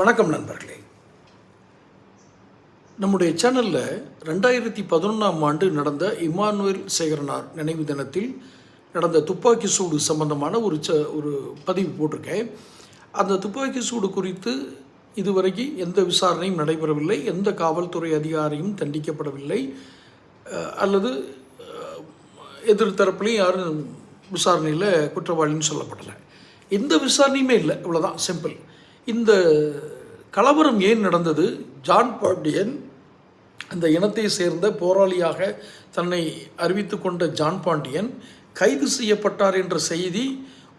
வணக்கம் நண்பர்களே. நம்முடைய சேனலில் ரெண்டாயிரத்தி பதினொன்றாம் ஆண்டு நடந்த இமானுவேல் சேகரனார் நினைவு தினத்தில் நடந்த துப்பாக்கி சூடு சம்பந்தமான ஒரு ச ஒரு பதிவு போட்டிருக்கேன். அந்த துப்பாக்கி சூடு குறித்து இதுவரைக்கும் எந்த விசாரணையும் நடைபெறவில்லை. எந்த காவல்துறை அதிகாரியும் தண்டிக்கப்படவில்லை. அல்லது எதிர்த்தரப்புலையும் யாரும் விசாரணையில் குற்றவாளின்னு சொல்லப்படலை. எந்த விசாரணையுமே இல்லை. இவ்வளோதான் சிம்பிள். இந்த கலவரம் ஏன் நடந்தது? ஜான் பாண்டியன் அந்த இனத்தை சேர்ந்த போராளியாக தன்னை அறிவித்து கொண்ட ஜான் பாண்டியன் கைது செய்யப்பட்டார் என்ற செய்தி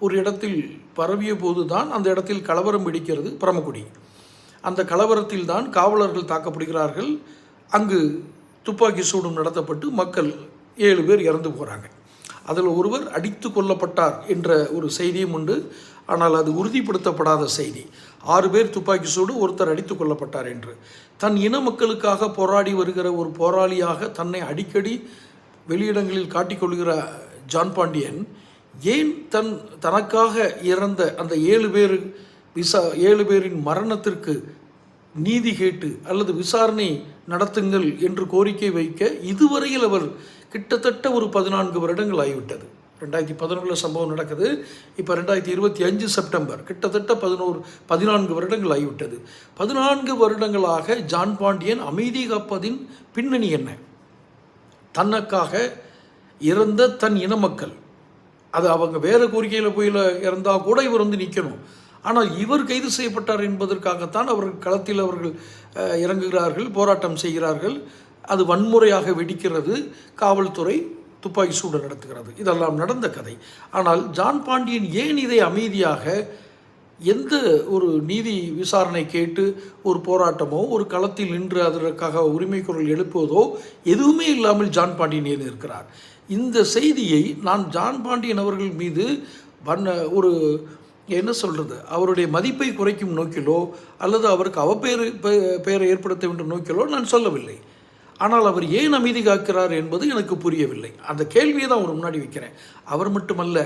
ஒரு இடத்தில் பரவிய போதுதான் அந்த இடத்தில் கலவரம் வெடிக்கிறது பரமக்குடி அந்த கலவரத்தில் தான் காவலர்கள் தாக்கப்படுகிறார்கள். அங்கு துப்பாக்கி சூடும் நடத்தப்பட்டு மக்கள் ஏழு பேர் இறந்து போகிறாங்க அதில் ஒருவர் அடித்து கொல்லப்பட்டார் என்ற ஒரு செய்தியும் உண்டு. ஆனால் அது உறுதிப்படுத்தப்படாத செய்தி. ஆறு பேர் துப்பாக்கி சூடு ஒருத்தர் அடித்து கொல்லப்பட்டார் என்று. தன் இன மக்களுக்காக போராடி வருகிற ஒரு போராளியாக தன்னை அடிக்கடி வெளியிடங்களில் காட்டிக்கொள்கிற ஜான் பாண்டியன் ஏன் தன் தனக்காக இறந்த அந்த ஏழு பேர் விசா ஏழு பேரின் மரணத்திற்கு நீதி கேட்டு அல்லது விசாரணை நடத்துங்கள் என்று கோரிக்கை வைக்க இதுவரையில் அவர் கிட்டத்தட்ட ஒரு பதினான்கு வருடங்கள் ஆகிவிட்டது. ரெண்டாயிரத்தி பதினொன்றில் சம்பவம் நடக்குது. இப்போ ரெண்டாயிரத்தி இருபத்தி அஞ்சு செப்டம்பர் கிட்டத்தட்ட பதினோரு பதினான்கு வருடங்கள் ஆகிவிட்டது. பதினான்கு வருடங்களாக ஜான் பாண்டியன் அமைதி காப்பதின் பின்னணி என்ன? தனக்காக இறந்த தன் இன மக்கள். அது அவங்க வேறு கோரிக்கையில் போய் இறந்தால் கூட இவர் வந்து நிற்கணும் ஆனால் இவர் கைது செய்யப்பட்டார் என்பதற்காகத்தான் அவர்கள் களத்தில் அவர்கள் இறங்குகிறார்கள் போராட்டம் செய்கிறார்கள். அது வன்முறையாக வெடிக்கிறது. காவல்துறை துப்பாக்கி சூடு நடத்துகிறது. இதெல்லாம் நடந்த கதை. ஆனால் ஜான் பாண்டியன் ஏன் இதை அமைதியாக எந்த ஒரு நீதி விசாரணை கேட்டு ஒரு போராட்டமோ ஒரு களத்தில் நின்று அதற்காக உரிமை குரல் எழுப்புவதோ எதுவுமே இல்லாமல் ஜான் பாண்டியன் ஏன் இருக்கிறார்? இந்த செய்தியை நான் ஜான் பாண்டியன் அவர்கள் மீது வண்ண ஒரு என்ன சொல்கிறது அவருடைய மதிப்பை குறைக்கும் நோக்கிலோ அல்லது அவருக்கு அவப்பேறு பெ- பெயரை ஏற்படுத்த வேண்டும் நோக்கிலோ நான் சொல்லவில்லை. ஆனால் அவர் ஏன் அமைதி காக்கிறார் என்பது எனக்கு புரியவில்லை. அந்த கேள்வியை தான் அவர் முன்னாடி வைக்கிறேன். அவர் மட்டுமல்ல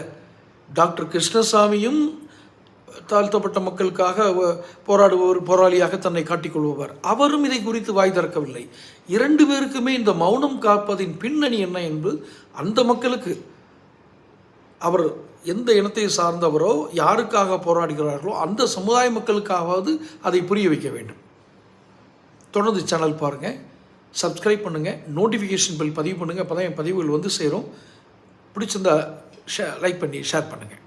டாக்டர் கிருஷ்ணசாமியும் தாழ்த்தப்பட்ட மக்களுக்காக போராடுபவர் போராளியாக தன்னை காட்டிக்கொள்பவர் அவரும் இதை குறித்து வாய் திறக்கவில்லை. இரண்டு பேருக்குமே இந்த மௌனம் காப்பதின் பின்னணி என்ன என்பது அந்த மக்களுக்கு. அவர் எந்த இனத்தை சார்ந்தவரோ யாருக்காக போராடுகிறார்களோ அந்த சமுதாய மக்களுக்காவது அதை புரிய வைக்க வேண்டும். தொடர்ந்து சேனல் பாருங்கள் சப்ஸ்கிரைப் பண்ணுங்கள் நோட்டிஃபிகேஷன் பில் பதிவு பண்ணுங்கள் அப்போ தான் என் பதிவுகள் வந்து சேரும். பிடிச்சிருந்தா ஷே லைக் பண்ணி ஷேர் பண்ணுங்கள்